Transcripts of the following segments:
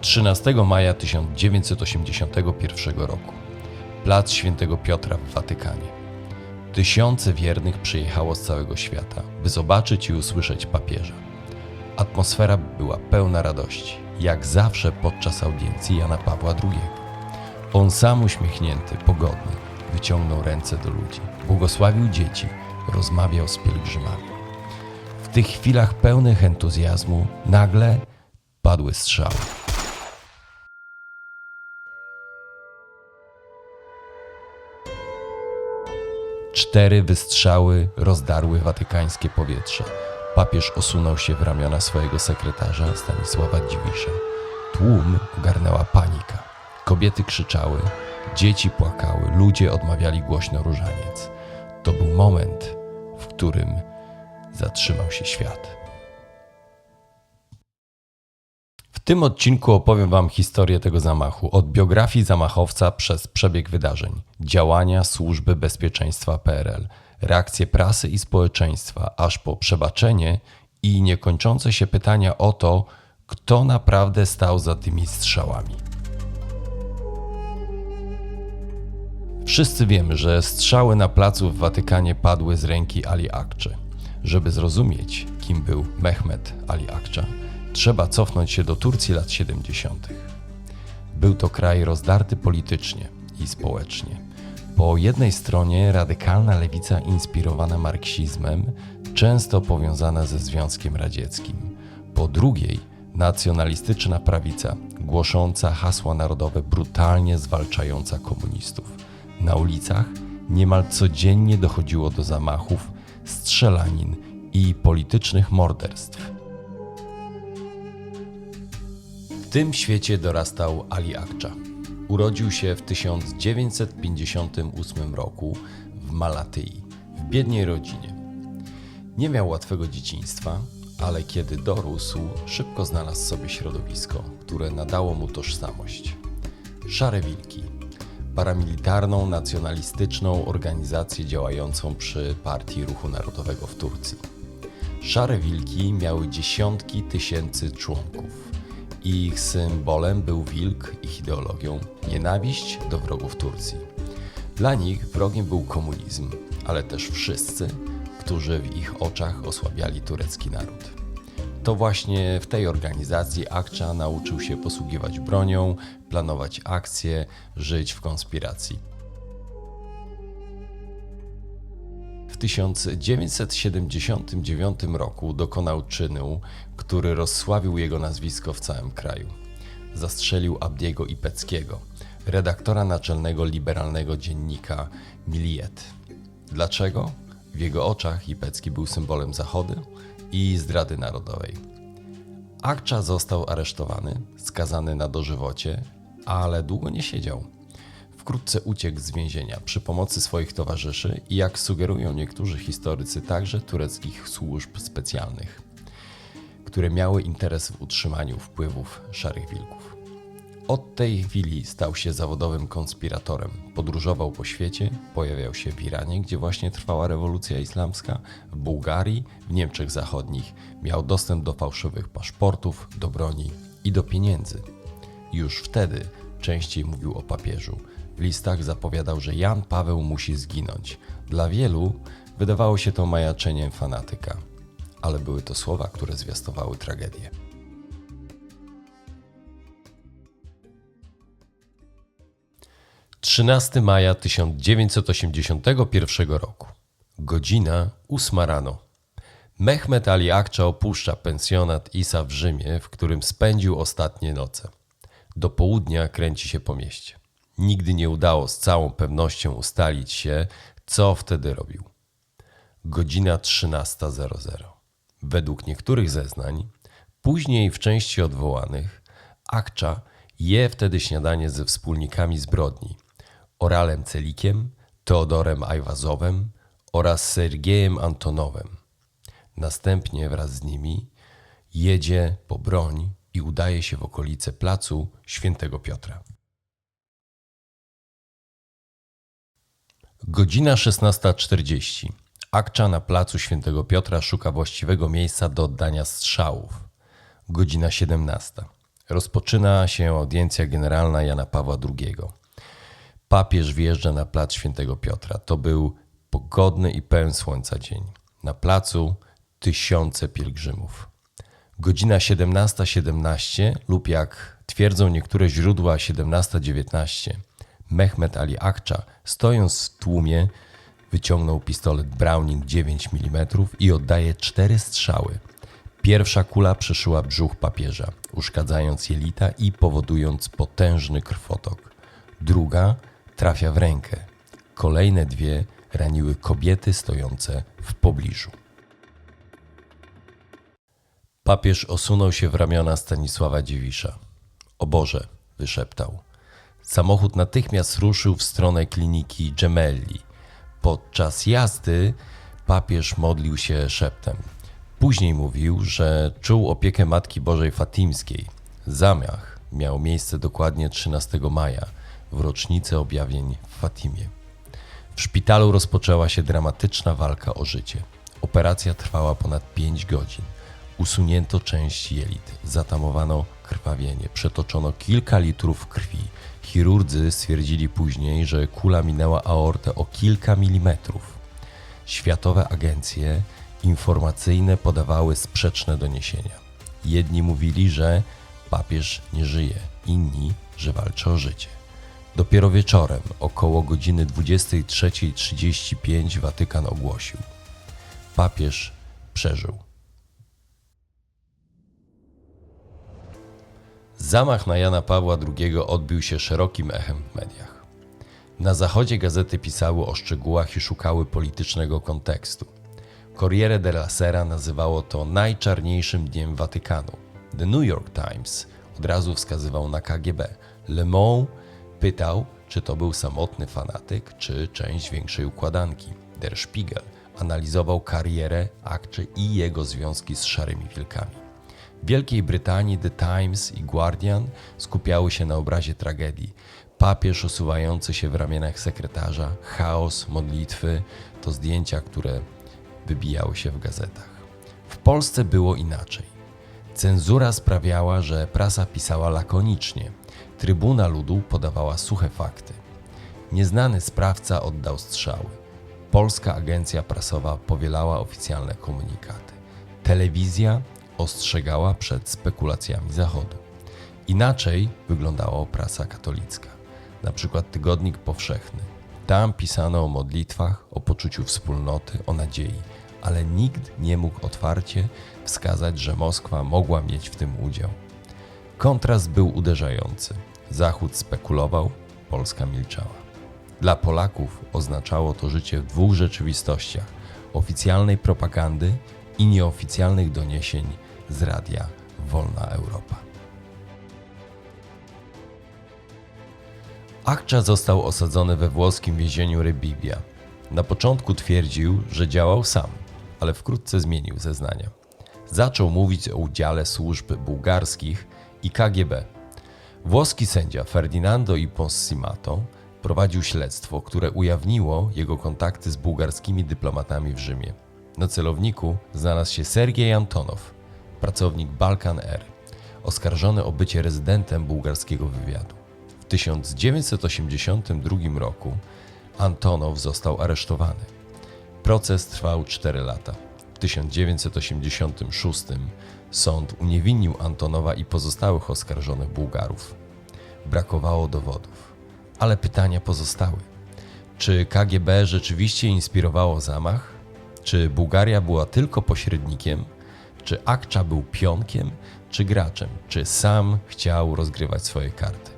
13 maja 1981 roku. Plac Świętego Piotra w Watykanie. Tysiące wiernych przyjechało z całego świata, by zobaczyć i usłyszeć papieża. Atmosfera była pełna radości, jak zawsze podczas audiencji Jana Pawła II. On sam uśmiechnięty, pogodny, wyciągnął ręce do ludzi, błogosławił dzieci, rozmawiał z pielgrzymami. W tych chwilach pełnych entuzjazmu nagle padły strzały. Cztery wystrzały rozdarły watykańskie powietrze. Papież osunął się w ramiona swojego sekretarza Stanisława Dziwisza. Tłum ogarnęła panika. Kobiety krzyczały, dzieci płakały, ludzie odmawiali głośno różaniec. To był moment, w którym zatrzymał się świat. Tym odcinku opowiem Wam historię tego zamachu, od biografii zamachowca przez przebieg wydarzeń, działania służby bezpieczeństwa PRL, reakcje prasy i społeczeństwa, aż po przebaczenie i niekończące się pytania o to, kto naprawdę stał za tymi strzałami. Wszyscy wiemy, że strzały na placu w Watykanie padły z ręki Ali Akczy. Żeby zrozumieć, kim był Mehmet Ali Akcza, trzeba cofnąć się do Turcji lat 70. Był to kraj rozdarty politycznie i społecznie. Po jednej stronie radykalna lewica inspirowana marksizmem, często powiązana ze Związkiem Radzieckim. Po drugiej nacjonalistyczna prawica, głosząca hasła narodowe, brutalnie zwalczająca komunistów. Na ulicach niemal codziennie dochodziło do zamachów, strzelanin i politycznych morderstw. Tym świecie dorastał Ali Akcza. Urodził się w 1958 roku w Malatyi, w biedniej rodzinie. Nie miał łatwego dzieciństwa, ale kiedy dorósł, szybko znalazł sobie środowisko, które nadało mu tożsamość. Szare Wilki, paramilitarną, nacjonalistyczną organizację działającą przy Partii Ruchu Narodowego w Turcji. Szare Wilki miały dziesiątki tysięcy członków. Ich symbolem był wilk, ich ideologią nienawiść do wrogów Turcji. Dla nich wrogiem był komunizm, ale też wszyscy, którzy w ich oczach osłabiali turecki naród. To właśnie w tej organizacji Akcza nauczył się posługiwać bronią, planować akcje, żyć w konspiracji. 1979 roku dokonał czynu, który rozsławił jego nazwisko w całym kraju. Zastrzelił Abdiego Ipeckiego, redaktora naczelnego liberalnego dziennika Miliet. Dlaczego? W jego oczach Ipecki był symbolem Zachodu i zdrady narodowej. Akcza został aresztowany, skazany na dożywocie, ale długo nie siedział. Wkrótce uciekł z więzienia przy pomocy swoich towarzyszy i, jak sugerują niektórzy historycy, także tureckich służb specjalnych, które miały interes w utrzymaniu wpływów szarych wilków. Od tej chwili stał się zawodowym konspiratorem. Podróżował po świecie, pojawiał się w Iranie, gdzie właśnie trwała rewolucja islamska, w Bułgarii, w Niemczech Zachodnich. Miał dostęp do fałszywych paszportów, do broni i do pieniędzy. Już wtedy częściej mówił o papieżu. Listach zapowiadał, że Jan Paweł musi zginąć. Dla wielu wydawało się to majaczeniem fanatyka, ale były to słowa, które zwiastowały tragedię. 13 maja 1981 roku. Godzina 8 rano. Mehmet Ali Akcza opuszcza pensjonat Isa w Rzymie, w którym spędził ostatnie noce. Do południa kręci się po mieście. Nigdy nie udało z całą pewnością ustalić się, co wtedy robił. Godzina 13.00. Według niektórych zeznań, później w części odwołanych, Akcza je wtedy śniadanie ze wspólnikami zbrodni Oralem Celikiem, Teodorem Ajwazowem oraz Sergiejem Antonowem. Następnie wraz z nimi jedzie po broń i udaje się w okolice placu Świętego Piotra. Godzina 16.40. Akcza na placu Świętego Piotra szuka właściwego miejsca do oddania strzałów. Godzina 17. Rozpoczyna się audiencja generalna Jana Pawła II. Papież wjeżdża na plac Świętego Piotra. To był pogodny i pełen słońca dzień. Na placu tysiące pielgrzymów. Godzina 17.17 lub jak twierdzą niektóre źródła 17.19. Mehmet Ali Akcza, stojąc w tłumie, wyciągnął pistolet Browning 9 mm i oddaje cztery strzały. Pierwsza kula przeszyła brzuch papieża, uszkadzając jelita i powodując potężny krwotok. Druga trafia w rękę. Kolejne dwie raniły kobiety stojące w pobliżu. Papież osunął się w ramiona Stanisława Dziwisza. O Boże, wyszeptał. Samochód natychmiast ruszył w stronę kliniki Gemelli. Podczas jazdy papież modlił się szeptem. Później mówił, że czuł opiekę Matki Bożej Fatimskiej. Zamach miał miejsce dokładnie 13 maja, w rocznicę objawień w Fatimie. W szpitalu rozpoczęła się dramatyczna walka o życie. Operacja trwała ponad 5 godzin. Usunięto część jelit, zatamowano krwawienie, przetoczono kilka litrów krwi. Chirurdzy stwierdzili później, że kula minęła aortę o kilka milimetrów. Światowe agencje informacyjne podawały sprzeczne doniesienia. Jedni mówili, że papież nie żyje, inni, że walczy o życie. Dopiero wieczorem, około godziny 23.35, Watykan ogłosił: Papież przeżył. Zamach na Jana Pawła II odbił się szerokim echem w mediach. Na zachodzie gazety pisały o szczegółach i szukały politycznego kontekstu. Corriere della Sera nazywało to najczarniejszym dniem Watykanu. The New York Times od razu wskazywał na KGB. Le Monde pytał, czy to był samotny fanatyk, czy część większej układanki. Der Spiegel analizował karierę akczy i jego związki z szarymi wilkami. W Wielkiej Brytanii The Times i Guardian skupiały się na obrazie tragedii. Papież osuwający się w ramionach sekretarza, chaos, modlitwy to zdjęcia, które wybijały się w gazetach. W Polsce było inaczej. Cenzura sprawiała, że prasa pisała lakonicznie. Trybuna ludu podawała suche fakty. Nieznany sprawca oddał strzały. Polska agencja prasowa powielała oficjalne komunikaty. Telewizja ostrzegała przed spekulacjami Zachodu. Inaczej wyglądała prasa katolicka, na przykład Tygodnik Powszechny. Tam pisano o modlitwach, o poczuciu wspólnoty, o nadziei, ale nikt nie mógł otwarcie wskazać, że Moskwa mogła mieć w tym udział. Kontrast był uderzający. Zachód spekulował, Polska milczała. Dla Polaków oznaczało to życie w dwóch rzeczywistościach: oficjalnej propagandy i nieoficjalnych doniesień z radia Wolna Europa. Akcza został osadzony we włoskim więzieniu Rybibia. Na początku twierdził, że działał sam, ale wkrótce zmienił zeznania. Zaczął mówić o udziale służb bułgarskich i KGB. Włoski sędzia Ferdinando i Possimato prowadził śledztwo, które ujawniło jego kontakty z bułgarskimi dyplomatami w Rzymie. Na celowniku znalazł się Sergiej Antonow, pracownik Balkan Air, oskarżony o bycie rezydentem bułgarskiego wywiadu. W 1982 roku Antonow został aresztowany. Proces trwał 4 lata. W 1986 sąd uniewinnił Antonowa i pozostałych oskarżonych Bułgarów. Brakowało dowodów, ale pytania pozostały. Czy KGB rzeczywiście inspirowało zamach? Czy Bułgaria była tylko pośrednikiem? Czy Akcza był pionkiem, czy graczem? Czy sam chciał rozgrywać swoje karty?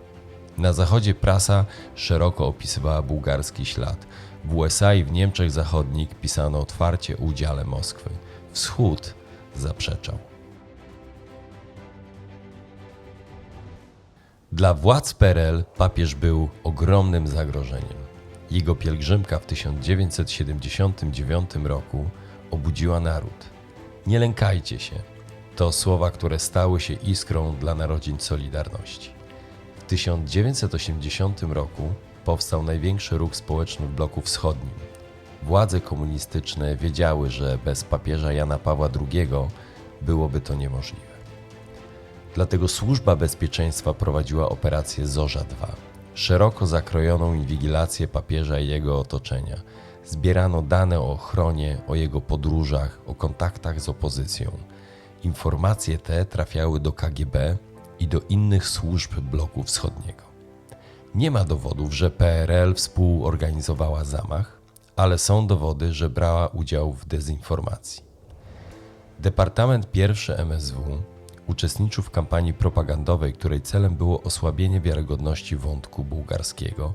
Na zachodzie prasa szeroko opisywała bułgarski ślad. W USA i w Niemczech Zachodnich pisano otwarcie o udziale Moskwy. Wschód zaprzeczał. Dla władz PRL papież był ogromnym zagrożeniem. Jego pielgrzymka w 1979 roku obudziła naród. Nie lękajcie się. To słowa, które stały się iskrą dla narodzin Solidarności. W 1980 roku powstał największy ruch społeczny w bloku wschodnim. Władze komunistyczne wiedziały, że bez papieża Jana Pawła II byłoby to niemożliwe. Dlatego Służba Bezpieczeństwa prowadziła operację Zorza 2, szeroko zakrojoną inwigilację papieża i jego otoczenia. Zbierano dane o ochronie, o jego podróżach, o kontaktach z opozycją. Informacje te trafiały do KGB i do innych służb bloku wschodniego. Nie ma dowodów, że PRL współorganizowała zamach, ale są dowody, że brała udział w dezinformacji. Departament I MSW uczestniczył w kampanii propagandowej, której celem było osłabienie wiarygodności wątku bułgarskiego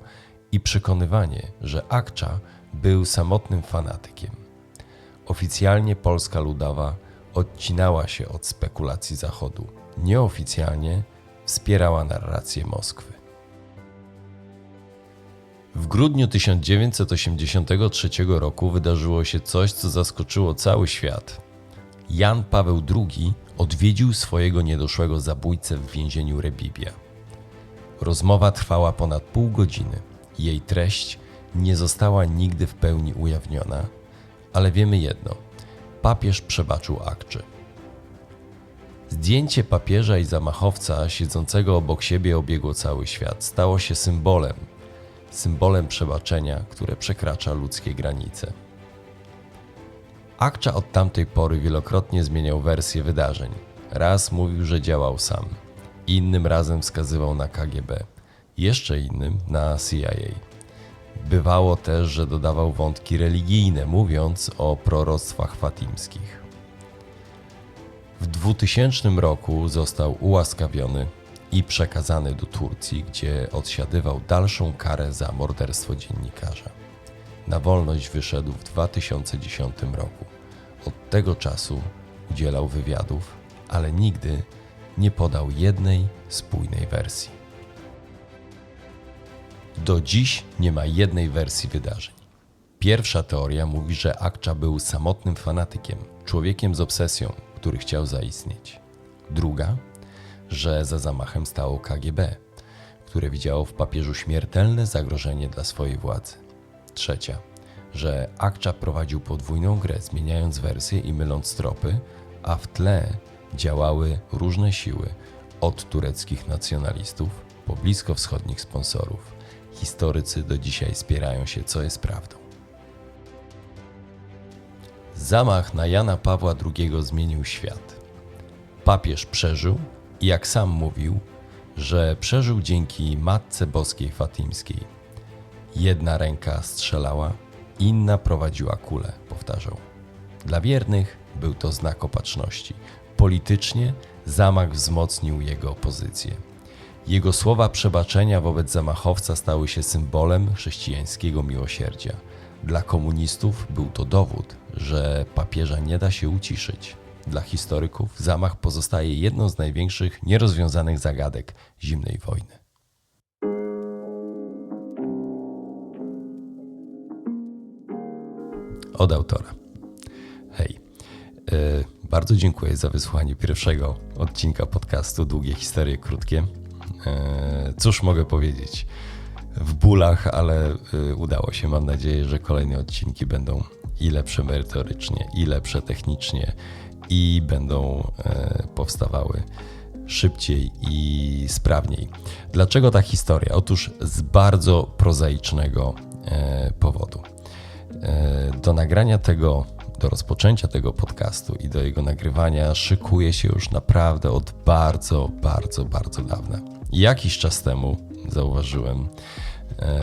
i przekonywanie, że Akcza był samotnym fanatykiem. Oficjalnie Polska Ludowa odcinała się od spekulacji Zachodu, nieoficjalnie wspierała narrację Moskwy. W grudniu 1983 roku wydarzyło się coś, co zaskoczyło cały świat. Jan Paweł II odwiedził swojego niedoszłego zabójcę w więzieniu Rebibia. Rozmowa trwała ponad pół godziny. Jej treść nie została nigdy w pełni ujawniona, ale wiemy jedno: papież przebaczył Akczy. Zdjęcie papieża i zamachowca siedzącego obok siebie obiegło cały świat. Stało się symbolem, symbolem przebaczenia, które przekracza ludzkie granice. Akcza od tamtej pory wielokrotnie zmieniał wersję wydarzeń. Raz mówił, że działał sam, innym razem wskazywał na KGB, jeszcze innym na CIA. Bywało też, że dodawał wątki religijne, mówiąc o proroctwach fatimskich. W 2000 roku został ułaskawiony i przekazany do Turcji, gdzie odsiadywał dalszą karę za morderstwo dziennikarza. Na wolność wyszedł w 2010 roku. Od tego czasu udzielał wywiadów, ale nigdy nie podał jednej spójnej wersji. Do dziś nie ma jednej wersji wydarzeń. Pierwsza teoria mówi, że Akcza był samotnym fanatykiem, człowiekiem z obsesją, który chciał zaistnieć. Druga, że za zamachem stało KGB, które widziało w papieżu śmiertelne zagrożenie dla swojej władzy. Trzecia, że Akcza prowadził podwójną grę, zmieniając wersje i myląc tropy, a w tle działały różne siły, od tureckich nacjonalistów po bliskowschodnich sponsorów. Historycy do dzisiaj spierają się, co jest prawdą. Zamach na Jana Pawła II zmienił świat. Papież przeżył i jak sam mówił, że przeżył dzięki Matce Boskiej Fatimskiej. Jedna ręka strzelała, inna prowadziła kulę, powtarzał. Dla wiernych był to znak opatrzności. Politycznie zamach wzmocnił jego pozycję. Jego słowa przebaczenia wobec zamachowca stały się symbolem chrześcijańskiego miłosierdzia. Dla komunistów był to dowód, że papieża nie da się uciszyć. Dla historyków zamach pozostaje jedną z największych nierozwiązanych zagadek zimnej wojny. Od autora. Hej. Yy, bardzo dziękuję za wysłuchanie pierwszego odcinka podcastu Długie historie krótkie. Yy, cóż mogę powiedzieć? W bólach, ale yy, udało się. Mam nadzieję, że kolejne odcinki będą i lepsze merytorycznie, i lepsze technicznie, i będą powstawały szybciej i sprawniej. Dlaczego ta historia? Otóż z bardzo prozaicznego powodu. Do nagrania tego, do rozpoczęcia tego podcastu i do jego nagrywania szykuję się już naprawdę od bardzo, bardzo, bardzo dawna. Jakiś czas temu zauważyłem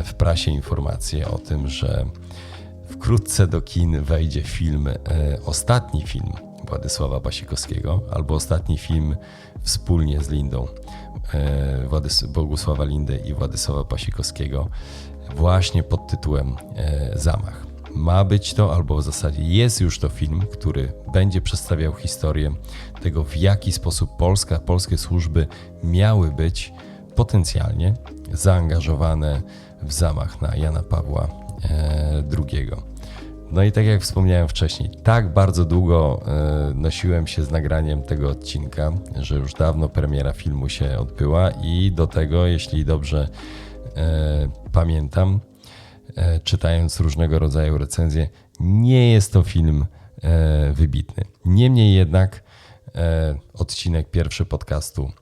w prasie informację o tym, że wkrótce do kin wejdzie film, ostatni film Władysława Pasikowskiego, albo ostatni film wspólnie z Lindą, Bogusława Lindy i Władysława Pasikowskiego, właśnie pod tytułem Zamach ma być to, albo w zasadzie jest już to film, który będzie przedstawiał historię tego, w jaki sposób Polska, polskie służby miały być potencjalnie zaangażowane w zamach na Jana Pawła II. No i tak jak wspomniałem wcześniej, tak bardzo długo nosiłem się z nagraniem tego odcinka, że już dawno premiera filmu się odbyła i do tego, jeśli dobrze pamiętam, E, czytając różnego rodzaju recenzje, nie jest to film e, wybitny. Niemniej jednak E, odcinek pierwszy podcastu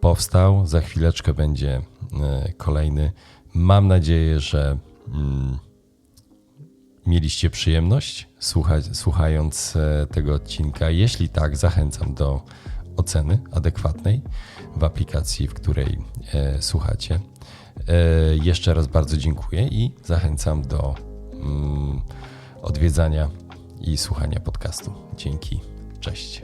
powstał. Za chwileczkę będzie e, kolejny. Mam nadzieję, że mm, mieliście przyjemność słuchać, słuchając e, tego odcinka. Jeśli tak, zachęcam do oceny adekwatnej w aplikacji, w której e, słuchacie. E, jeszcze raz bardzo dziękuję i zachęcam do mm, odwiedzania i słuchania podcastu. Dzięki. Cześć.